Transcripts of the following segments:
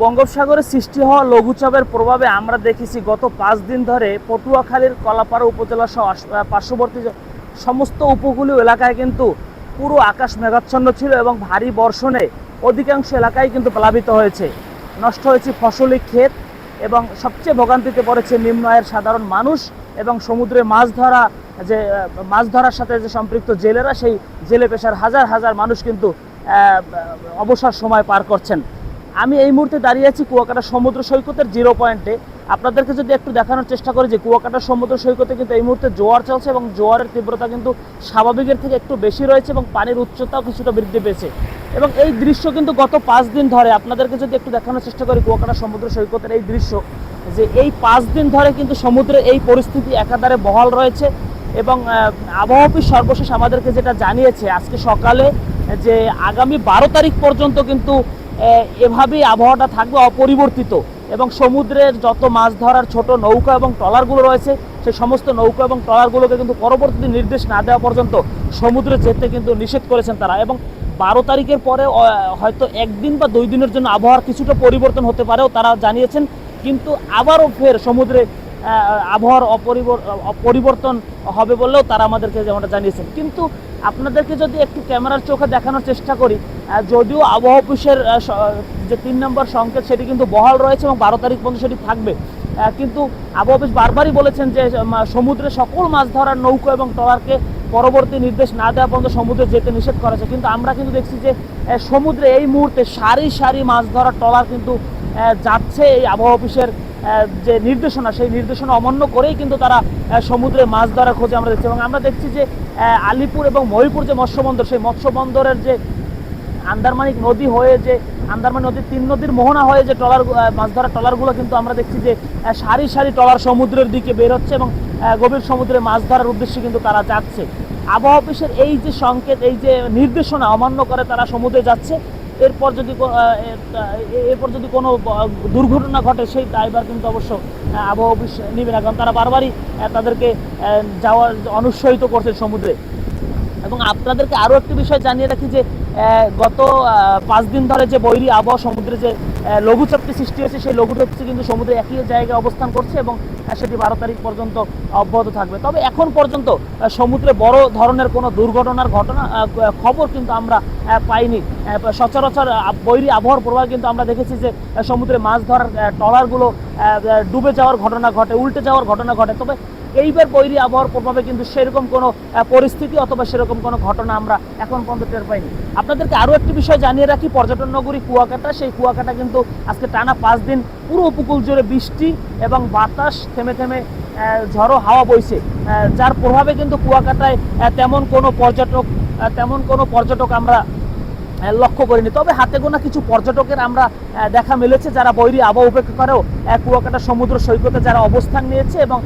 বঙ্গোপসাগরে সৃষ্টি হওয়া লঘুচাপের প্রভাবে আমরা দেখেছি গত পাঁচ দিন ধরে পটুয়াখালীর কলাপাড়া উপজেলা সহ পার্শ্ববর্তী সমস্ত উপকূলীয় এলাকায় কিন্তু পুরো আকাশ মেঘাচ্ছন্ন ছিল এবং ভারী বর্ষণে অধিকাংশ এলাকায় কিন্তু প্লাবিত হয়েছে। নষ্ট হয়েছে ফসলি ক্ষেত এবং সবচেয়ে ভোগান্তিতে পড়েছে নিম্ন আয়ের সাধারণ মানুষ এবং সমুদ্রে মাছ ধরা যে মাছ ধরার সাথে যে সম্পৃক্ত জেলেরা, সেই জেলে পেশার হাজার হাজার মানুষ কিন্তু অবসর সময় পার করছেন। আমি এই মুহূর্তে দাঁড়িয়ে আছি কুয়াকাটা সমুদ্র সৈকতের জিরো পয়েন্টে। আপনাদেরকে যদি একটু দেখানোর চেষ্টা করি যে কুয়াকাটা সমুদ্র সৈকতে কিন্তু এই মুহূর্তে জোয়ার চলছে এবং জোয়ারের তীব্রতা কিন্তু স্বাভাবিকের থেকে একটু বেশি রয়েছে এবং পানির উচ্চতাও কিছুটা বৃদ্ধি পেয়েছে। এবং এই দৃশ্য কিন্তু গত পাঁচ দিন ধরে আপনাদেরকে যদি একটু দেখানোর চেষ্টা করি কুয়াকাটা সমুদ্র সৈকতের এই দৃশ্য, যে এই পাঁচ দিন ধরে কিন্তু সমুদ্রে এই পরিস্থিতি একাধারে বহাল রয়েছে এবং আবহাওয়া অফিস সর্বশেষ আমাদেরকে যেটা জানিয়েছে, আজকে সকালে যে আগামী বারো তারিখ পর্যন্ত কিন্তু এভাবেই আবহাওয়াটা থাকবে অপরিবর্তিত এবং সমুদ্রের যত মাছ ধরার ছোট নৌকা এবং ট্রলারগুলো রয়েছে সেই সমস্ত নৌকা এবং ট্রলারগুলোকে কিন্তু পরবর্তী নির্দেশ না দেওয়া পর্যন্ত সমুদ্রে যেতে কিন্তু নিষেধ করেছেন তারা এবং বারো তারিখের পরে হয়তো একদিন বা দুই দিনের জন্য আবহাওয়ার কিছুটা পরিবর্তন হতে পারেও তারা জানিয়েছেন, কিন্তু আবারও ফের সমুদ্রে আবহাওয়ার অপরিবর- পরিবর্তন হবে বললেও তারা আমাদেরকে যেমনটা জানিয়েছেন। কিন্তু আপনাদেরকে যদি একটু ক্যামেরার চোখে দেখানোর চেষ্টা করি যদিও আবহাওয়া অফিসের যে তিন নম্বর সংকেত সেটি কিন্তু বহাল রয়েছে এবং বারো তারিখ পর্যন্ত সেটি থাকবে। কিন্তু আবহাওয়া অফিস বারবারই বলেছেন যে সমুদ্রে সকল মাছ ধরার নৌকো এবং ট্রলারকে পরবর্তী নির্দেশ না দেওয়া পর্যন্ত সমুদ্রে যেতে নিষেধ করেছে কিন্তু আমরা কিন্তু দেখছি যে সমুদ্রে এই মুহূর্তে সারি সারি মাছ ধরার ট্রলার কিন্তু যাচ্ছে এই আবহাওয়া অফিসের যে নির্দেশনা, সেই নির্দেশনা অমান্য করেই কিন্তু তারা সমুদ্রে মাছ ধরার খোঁজে আমরা দেখছি। এবং আমরা দেখছি যে আলিপুর এবং ময়ূরপুর যে মৎস্য বন্দর সেই মৎস্য বন্দরের যে আন্দারমানিক নদী হয়ে যে, আন্দারমানিক নদীর তিন নদীর মোহনা হয়ে যে ট্রলার মাছ ধরার ট্রলারগুলো কিন্তু আমরা দেখছি যে সারি সারি ট্রলার সমুদ্রের দিকে বের হচ্ছে এবং গভীর সমুদ্রে মাছ ধরার উদ্দেশ্যে কিন্তু তারা যাচ্ছে। আবহাওয়া অফিসের এই যে সংকেত, এই যে নির্দেশনা অমান্য করে তারা সমুদ্রে যাচ্ছে এরপর যদি এরপর যদি কোনো দুর্ঘটনা ঘটে, সেই ড্রাইভার কিন্তু অবশ্য আবহাওয়া অফিস নেবে না। কারণ তারা বারবারই তাদেরকে যাওয়ার অনুৎসাহিত করছে সমুদ্রে। এবং আপনাদেরকে আরও একটি বিষয় জানিয়ে রাখি যে গত পাঁচ দিন ধরে যে বৈরী আবহাওয়া সমুদ্রে যে লঘুচাপটি সৃষ্টি হয়েছে, সেই লঘুচাপটি কিন্তু সমুদ্রে একই জায়গায় অবস্থান করছে এবং সেটি বারো তারিখ পর্যন্ত অব্যাহত থাকবে। তবে এখন পর্যন্ত সমুদ্রে বড় ধরনের কোনো দুর্ঘটনার ঘটনা খবর কিন্তু আমরা পাইনি। সচরাচর বৈরী আবহাওয়ার প্রভাবে কিন্তু আমরা দেখেছি যে সমুদ্রে মাছ ধরার ট্রলারগুলো ডুবে যাওয়ার ঘটনা ঘটে, উল্টে যাওয়ার ঘটনা ঘটে। তবে এইবার বৈরী আবহাওয়ার প্রভাবে কিন্তু সেরকম কোনো পরিস্থিতি অথবা সেরকম কোনো ঘটনা আমরা এখন পর্যন্ত টের পাইনি। আপনাদেরকে আরও একটি বিষয় জানিয়ে রাখি, পর্যটন নগরী কুয়াকাটা, সেই কুয়াকাটা কিন্তু আজকে টানা পাঁচ দিন পুরো উপকূল জুড়ে বৃষ্টি এবং বাতাস থেমে থেমে ঝড়ো হাওয়া বইছে। যার প্রভাবে কিন্তু কুয়াকাটায় তেমন কোনো পর্যটক তেমন কোনো পর্যটক আমরা লক্ষ্য করিনি। তবে হাতে গোনা কিছু পর্যটকের আমরা দেখা মিলেছে যারা বৈরি আবহাওয়া উপেক্ষা করেও কুয়াকাটা সমুদ্র সৈকতে যারা অবস্থান নিয়েছে এবং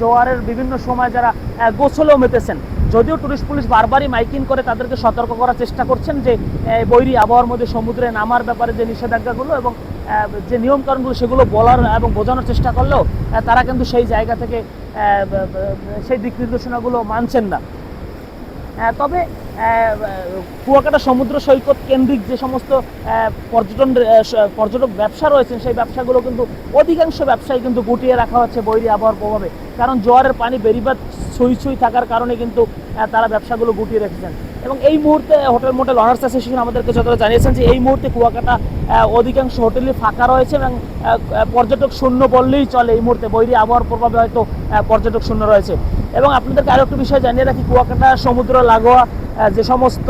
জোয়ারের বিভিন্ন সময় যারা আহ, গোসলেও মেতেছেন। যদিও টুরিস্ট পুলিশ বারবারই মাইকিং করে তাদেরকে সতর্ক করার চেষ্টা করছেন যে বৈরী আবহাওয়ার মধ্যে সমুদ্রে নামার ব্যাপারে যে নিষেধাজ্ঞাগুলো এবং যে নিয়মকানুনগুলো সেগুলো বলার এবং বোঝানোর চেষ্টা করলেও তারা কিন্তু সেই জায়গা থেকে সেই দিক নির্দেশনাগুলো মানছেন না। তবে কুয়াকাটা সমুদ্র সৈকত কেন্দ্রিক যে সমস্ত পর্যটন পর্যটক ব্যবসা রয়েছেন, সেই ব্যবসাগুলো কিন্তু অধিকাংশ ব্যবসায় কিন্তু গুটিয়ে রাখা হচ্ছে বৈরী আবহাওয়ার প্রভাবে। কারণ জোয়ারের পানি বেরিবাদ ছুঁই ছুঁই থাকার কারণে কিন্তু তারা ব্যবসাগুলো গুটিয়ে রেখেছেন। এবং এই মুহূর্তে হোটেল মোটেল অনার্স অ্যাসোসিয়েশন আমাদেরকে যতটা জানিয়েছেন যে এই মুহূর্তে কুয়াকাটা অধিকাংশ হোটেলই ফাঁকা রয়েছে এবং পর্যটক শূন্য বললেই চলে এই মুহূর্তে। বৈরী আবহাওয়ার প্রভাবে হয়তো পর্যটক শূন্য রয়েছে। এবং আপনাদেরকে আরও একটু বিষয় জানিয়ে রাখি, কুয়াকাটা, সমুদ্র, লাগোয়া যে সমস্ত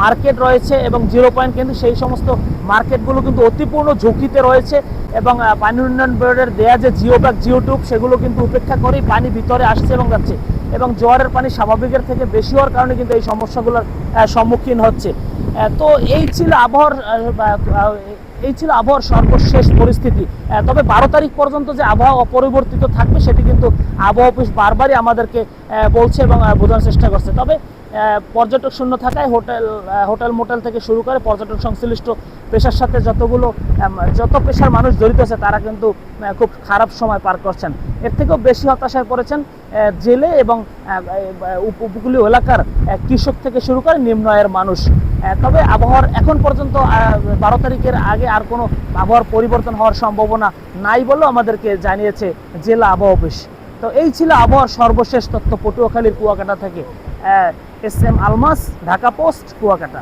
মার্কেট রয়েছে এবং জিরো পয়েন্ট কিন্তু সেই সমস্ত মার্কেটগুলো কিন্তু অতিপূর্ণ ঝুঁকিতে রয়েছে এবং পানি উন্নয়ন বোর্ডের দেয়া যে জিও ব্যাগ জিও টিউব সেগুলো কিন্তু উপেক্ষা করেই পানি ভিতরে আসছে এবং যাচ্ছে। এবং জোয়ারের পানি স্বাভাবিকের থেকে বেশি হওয়ার কারণে কিন্তু এই সমস্যাগুলোর সম্মুখীন হচ্ছে। তো এই ছিল আবহাওয়ার এই ছিল আবহাওয়ার সর্বশেষ পরিস্থিতি। তবে বারো তারিখ পর্যন্ত যে আবহাওয়া অপরিবর্তিত থাকবে সেটি কিন্তু আবহাওয়া অফিস বারবারই আমাদেরকে বলছে এবং বোঝানোর চেষ্টা করছে। তবে পর্যটক শূন্য থাকায় হোটেল হোটেল মোটেল থেকে শুরু করে পর্যটন সংশ্লিষ্ট পেশার সাথে যতগুলো যত পেশার মানুষ জড়িত আছে তারা কিন্তু খুব খারাপ সময় পার করছেন। এর থেকেও বেশি হতাশায় পড়েছেন জেলে এবং উপকূলীয় এলাকার কৃষক থেকে শুরু করে নিম্ন আয়ের মানুষ। তবে আবহাওয়ার এখন পর্যন্ত বারো তারিখের আগে আর কোনো আবহাওয়ার পরিবর্তন হওয়ার সম্ভাবনা নাই বলেও আমাদেরকে জানিয়েছে জেলা আবহাওয়া অফিস। তো এই ছিল আবহাওয়ার সর্বশেষ তথ্য পটুয়াখালীর কুয়াকাটা থেকে। S M Almas, Dhaka Post, Kuakata.